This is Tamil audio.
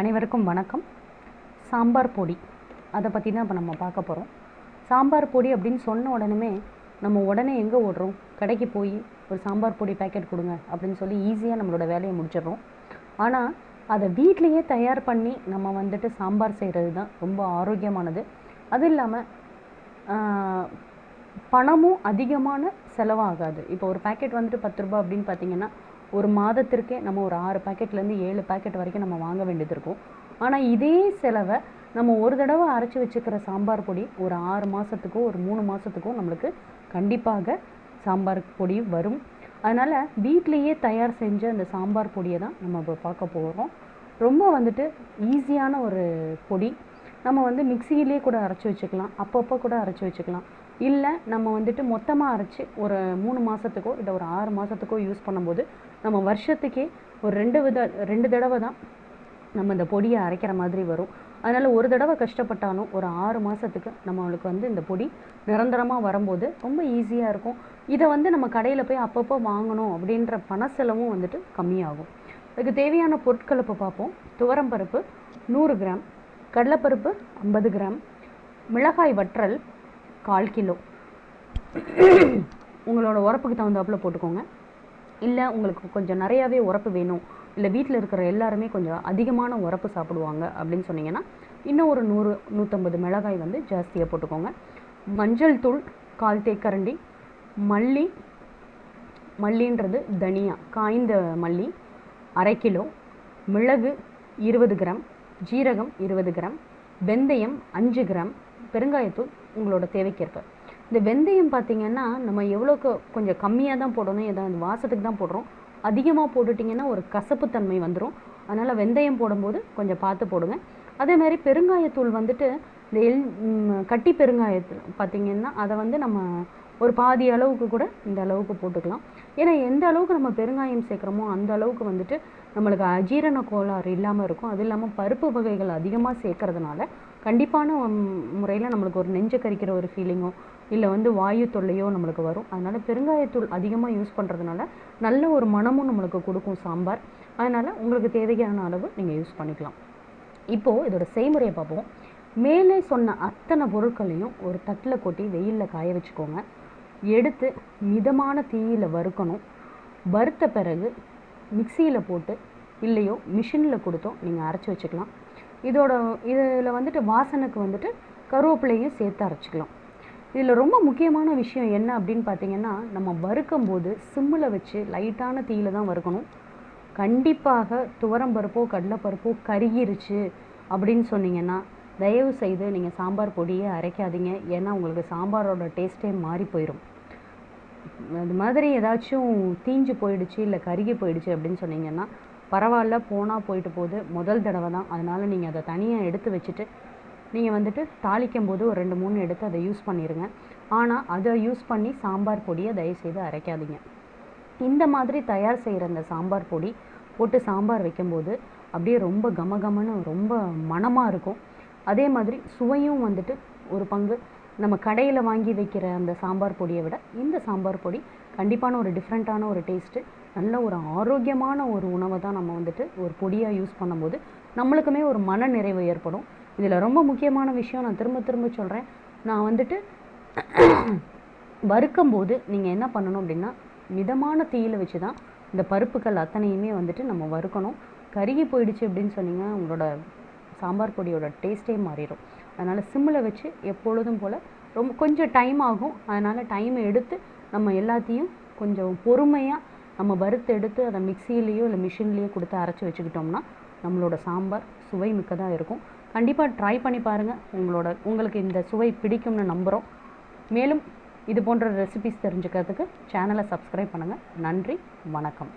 அனைவருக்கும் வணக்கம். சாம்பார் பொடி. அதை பற்றி தான் இப்போ நம்ம பார்க்க போகிறோம் சாம்பார் பொடி அப்படின்னு சொன்ன உடனே நம்ம உடனே எங்கே ஓடுறோம்? கடைக்கு போய் ஒரு சாம்பார் பொடி பேக்கெட் கொடுங்க அப்படின்னு சொல்லி ஈஸியாக நம்மளோட வேலையை முடிச்சிடுறோம். ஆனால் அதை வீட்லேயே தயார் பண்ணி நம்ம வந்துட்டு சாம்பார் செய்கிறது தான் ரொம்ப ஆரோக்கியமானது. அது இல்லாமல் பணமும் அதிகமான செலவாகாது. இப்போ ஒரு பாக்கெட் வந்துட்டு பத்து ரூபாய் அப்படின்னு பார்த்தீங்கன்னா ஒரு மாதத்திற்கே நம்ம ஒரு ஆறு பாக்கெட்லேருந்து ஏழு பேக்கெட் வரைக்கும் நம்ம வாங்க வேண்டியது இருக்கும். ஆனால் இதே செலவை நம்ம ஒரு தடவை அரைச்சி வச்சுக்கிற சாம்பார் பொடி ஒரு ஆறு மாதத்துக்கோ ஒரு மூணு மாதத்துக்கோ நம்மளுக்கு கண்டிப்பாக சாம்பார் பொடி வரும். அதனால் வீட்லேயே தயார் செஞ்ச அந்த சாம்பார் பொடியை தான் நம்ம இப்போ பார்க்க போகிறோம் ரொம்ப வந்துட்டு ஈஸியான ஒரு பொடி. நம்ம வந்து மிக்சியிலே கூட அரைச்சி வச்சுக்கலாம். அப்பப்போ கூட அரைச்சி வச்சுக்கலாம். இல்லை நம்ம வந்துட்டு மொத்தமாக அரைச்சி ஒரு மூணு மாதத்துக்கோ இல்லை ஒரு ஆறு மாதத்துக்கோ யூஸ் பண்ணும்போது நம்ம வருஷத்துக்கே ஒரு ரெண்டு வித ரெண்டு தடவை தான் நம்ம இந்த பொடியை அரைக்கிற மாதிரி வரும். அதனால் ஒரு தடவை கஷ்டப்பட்டாலும் ஒரு ஆறு மாதத்துக்கு நம்மளுக்கு வந்து இந்த பொடி நிரந்தரமாக வரும்போது ரொம்ப ஈஸியாக இருக்கும். இதை வந்து நம்ம கடையில் போய் அப்பப்போ வாங்கணும் அப்படின்ற பண செலவும் வந்துட்டு கம்மியாகும். அதுக்கு தேவையான பொருட்கள் இப்போ பார்ப்போம். துவரம்பருப்பு நூறு கிராம் கடலைப்பருப்பு ஐம்பது கிராம். மிளகாய் வற்றல் கால் கிலோ. உங்களோட உரப்புக்கு தகுந்தாப்புல போட்டுக்கோங்க. இல்லை உங்களுக்கு கொஞ்சம் நிறையாவே உரப்பு வேணும். இல்லை வீட்டில் இருக்கிற எல்லாருமே கொஞ்சம் அதிகமான உரப்பு சாப்பிடுவாங்க அப்படின்னு சொன்னீங்கன்னா இன்னும் ஒரு நூறு நூற்றம்பது மிளகாய் வந்து ஜாஸ்தியாக போட்டுக்கோங்க. மஞ்சள் தூள் கால் தேக்கரண்டி மல்லி மல்லின்றது தனியா காய்ந்த மல்லி அரை கிலோ. மிளகு இருபது கிராம். ஜீரகம் இருபது கிராம் வெந்தயம் அஞ்சு கிராம் பெருங்காயத்தூள் உங்களோட தேவைக்கேற்ப. இந்த வெந்தயம் பார்த்தீங்கன்னா நம்ம எவ்வளோக்கு கொஞ்சம் கம்மியாக தான் போடணும் ஏதாவது வாசத்துக்கு தான் போடுறோம். அதிகமாக போட்டுட்டிங்கன்னா ஒரு கசப்புத்தன்மை வந்துடும் அதனால் வெந்தயம் போடும்போது கொஞ்சம் பார்த்து போடுங்க. அதே மாதிரி பெருங்காயத்தூள் வந்துட்டு இந்த எல் கட்டி பெருங்காயத்தில் பார்த்தீங்கன்னா அதை வந்து நம்ம ஒரு பாதி அளவுக்கு கூட இந்த அளவுக்கு போட்டுக்கலாம். ஏன்னா எந்த அளவுக்கு நம்ம பெருங்காயம் சேர்க்குறோமோ அந்த அளவுக்கு வந்துட்டு நம்மளுக்கு அஜீரண கோளாறு இல்லாமல் இருக்கும். அது இல்லாமல் பருப்பு வகைகள் அதிகமாக சேர்க்கறதுனால கண்டிப்பான முறையில் நம்மளுக்கு ஒரு நெஞ்ச கரிக்கிற ஒரு ஃபீலிங்கோ இல்லை வந்து வாயு தொல்லையோ நம்மளுக்கு வரும். அதனால் பெருங்காயத்தூள் அதிகமாக யூஸ் பண்ணுறதுனால நல்ல ஒரு மனமும் நம்மளுக்கு கொடுக்கும் சாம்பார். அதனால் உங்களுக்கு தேவையான அளவு நீங்கள் யூஸ் பண்ணிக்கலாம். இப்போது இதோட செய்முறையை பார்ப்போம். மேலே சொன்ன அத்தனை பொருட்களையும் ஒரு தட்டில் கொட்டி வெயிலில் காய வச்சுக்கோங்க. எடுத்து மிதமான தீயில் வறுக்கணும். வறுத்த பிறகு மிக்சியில் போட்டு இல்லையோ மிஷினில் கொடுத்தோ நீங்கள் அரைச்சி வச்சுக்கலாம். இதோட இதில் வந்துட்டு வாசனைக்கு வந்துட்டு கருவேப்பிலையும் சேர்த்து அரைச்சிக்கலாம். இதில் ரொம்ப முக்கியமான விஷயம் என்ன அப்படின்னு பார்த்தீங்கன்னா நம்ம வறுக்கும் போது சிம்மில் வச்சு லைட்டான தீயில் தான் வறுக்கணும். கண்டிப்பாக துவரம்பருப்போ கடலைப்பருப்போ கருகிருச்சு அப்படின்னு சொன்னீங்கன்னா தயவு செய்து நீங்கள் சாம்பார் பொடியே அரைக்காதீங்க. ஏன்னா உங்களுக்கு சாம்பாரோட டேஸ்ட்டே மாறி போயிடும் அது மாதிரி ஏதாச்சும் தீஞ்சு போயிடுச்சு இல்லை கருகி போயிடுச்சு அப்படின்னு சொன்னீங்கன்னா பரவாயில்ல போனால் போயிட்டு போகுது. முதல் தடவை தான். அதனால் நீங்கள் அதை தனியாக எடுத்து வச்சுட்டு நீங்கள் வந்துட்டு தாளிக்கும் போது ஒரு ரெண்டு மூணு எடுத்து அதை யூஸ் பண்ணிடுங்க ஆனால் அதை யூஸ் பண்ணி சாம்பார் பொடியை தயவுசெய்து அரைக்காதீங்க. இந்த மாதிரி தயார் செய்கிற அந்த சாம்பார் பொடி போட்டு சாம்பார் வைக்கும்போது அப்படியே ரொம்ப கமகமன்னு ரொம்ப மணமாக இருக்கும். அதே மாதிரி சுவையும் வந்துட்டு ஒரு பங்கு. நம்ம கடையில் வாங்கி வைக்கிற அந்த சாம்பார் பொடியை விட இந்த சாம்பார் பொடி கண்டிப்பான ஒரு டிஃப்ரெண்ட்டான ஒரு டேஸ்ட்டு நல்ல ஒரு ஆரோக்கியமான ஒரு உணவை தான் நம்ம வந்துட்டு ஒரு பொடியாக யூஸ் பண்ணும்போது நம்மளுக்குமே ஒரு மன நிறைவு ஏற்படும். இதில் ரொம்ப முக்கியமான விஷயம் நான் திரும்ப திரும்ப சொல்கிறேன் நான் வந்துட்டு வறுக்கும்போது நீங்கள் என்ன பண்ணணும் அப்படின்னா மிதமான தீயில் வச்சு தான் இந்த பருப்புகள் அத்தனையுமே வந்துட்டு நம்ம வறுக்கணும். கருகி போயிடுச்சு அப்படின்னு சொன்னீங்கன்னா உங்களோட சாம்பார் பொடியோட டேஸ்ட்டே மாறிடும். அதனால் சிம்மில் வச்சு எப்பொழுதும் போல் ரொம்ப கொஞ்சம் டைம் ஆகும். அதனால் டைம் எடுத்து நம்ம எல்லாத்தையும் கொஞ்சம் பொறுமையாக நம்ம வறுத்து எடுத்து அதை மிக்சியிலேயோ இல்லை மிஷின்லேயோ கொடுத்து அரைச்சி வச்சுக்கிட்டோம்னா நம்மளோட சாம்பார் சுவை மிக்கதாக இருக்கும். கண்டிப்பாக ட்ரை பண்ணி பாருங்கள் உங்களோட உங்களுக்கு இந்த சுவை பிடிக்கும்னு நம்புகிறோம் மேலும் இது போன்ற ரெசிபிஸ் தெரிஞ்சுக்கிறதுக்கு சேனலை சப்ஸ்கிரைப் பண்ணுங்கள் நன்றி வணக்கம்.